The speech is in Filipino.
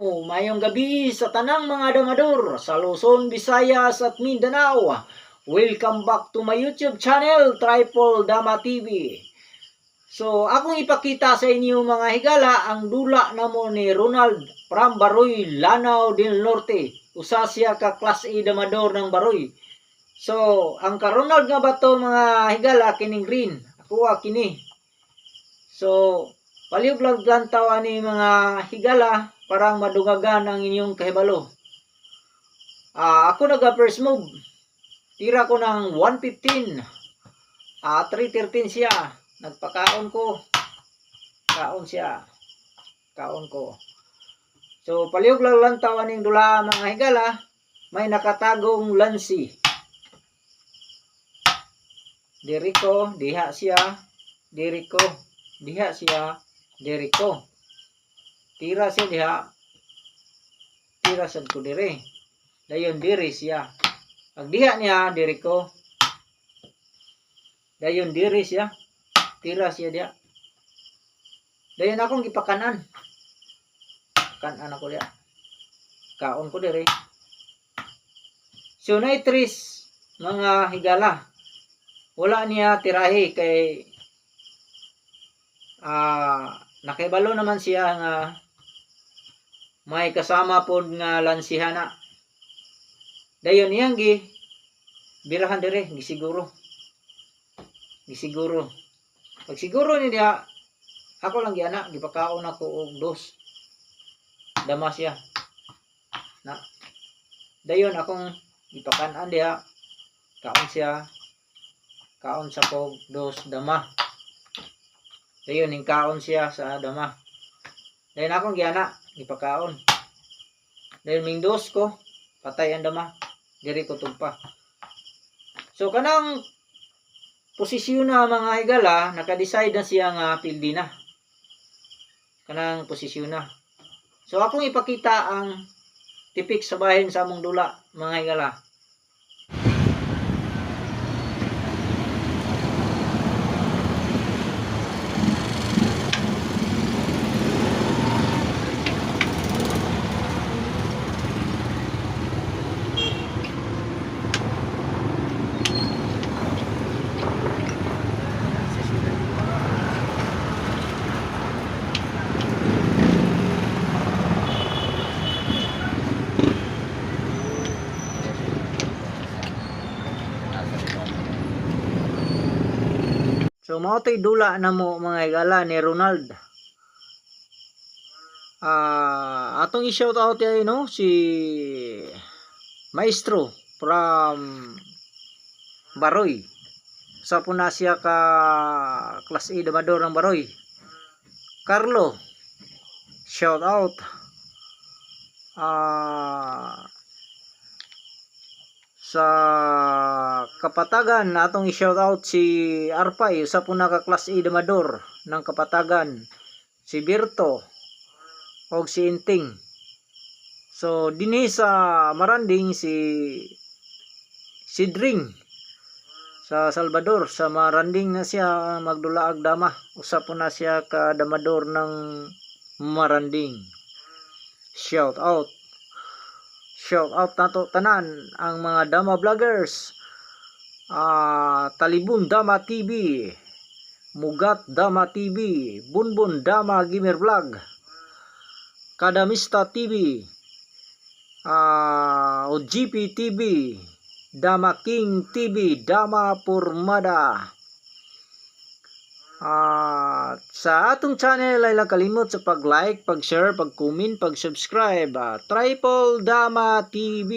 Mayong gabi sa tanang mga damador sa Luzon, Visayas at Mindanao. Welcome back to my YouTube channel, Tripod Dama TV. So, akong ipakita sa inyo mga higala ang dula namo ni Ronald from Baroy, Lanao del Norte. Usa siya ka class A damador ng Baroy. So, ang ka Ronald nga ba to mga higala kining green? Ako ah, kini. So, Palihog lang lantaw ani mga higala parang madugagan ang inyong kahibalo. Ah, ako naga first move. Tira ko ng 115. Ah, 313 siya. Nagpakaon ko. Kaon siya. Kaon ko. So, palihog lang lantaw aning dula mga higala. May nakatagong lansi. Diri ko, diha siya. Diri ko, diha siya. Diri ko. Tira siya diha. Tira sad ko diri. Dayon diri siya. Pag diha niya, diri ko. Dayon diri siya. Tira siya diha. Dayon akong gipakanan. Kanan ako diha. Kaon ko diri. So, tris mga higala. Wala niya tirahi kay ah nakibalo naman siya nga may kasama pod nga lansihana. Dayon iyang gi birahan dire gisiguro. Gisiguro. Pag siguro ni dia ako lang giana gipakaon ako og dos. Dama siya. Na. Dayon akong gipakanan diha. Kaon siya. Kaon sa kog dos dama. Dayon ning kaon siya sa dama. Dayon akong giana, gipakaon. Dayon ming dos ko, patay ang dama. Diri ko tugpa. So kanang posisyon na mga higala, naka-decide na siya nga pildi na. Kanang posisyon na. So akong ipakita ang tipik sa bahin sa among dula, mga higala. So mao dula na mo mga higala ni Ronald. Ah, atong i-shout out ay no si Maestro from Baroy. Sa po na siya ka class A damador ng Baroy. Carlo. Shout out. Ah sa Kapatagan atong i-shout out si Arpay sa po naka class A damador ng Kapatagan. Si Birto og si Inting. So dinhi sa Maranding si si Dring sa Salvador. Sa Maranding na siya magdulaag dama. Usa po na siya ka damador ng Maranding. Shout out shout out nato tanan ang mga dama vloggers. Ah Talibun Dama TV Mugat Dama TV Bunbun Dama Gamer Vlog. Kadamista TV ah OGP TV Dama King TV Dama Purmada Ah, sa atong channel ay kalimot sa pag-like, pag-share, pag-comment, pag-subscribe. Triple Dama TV.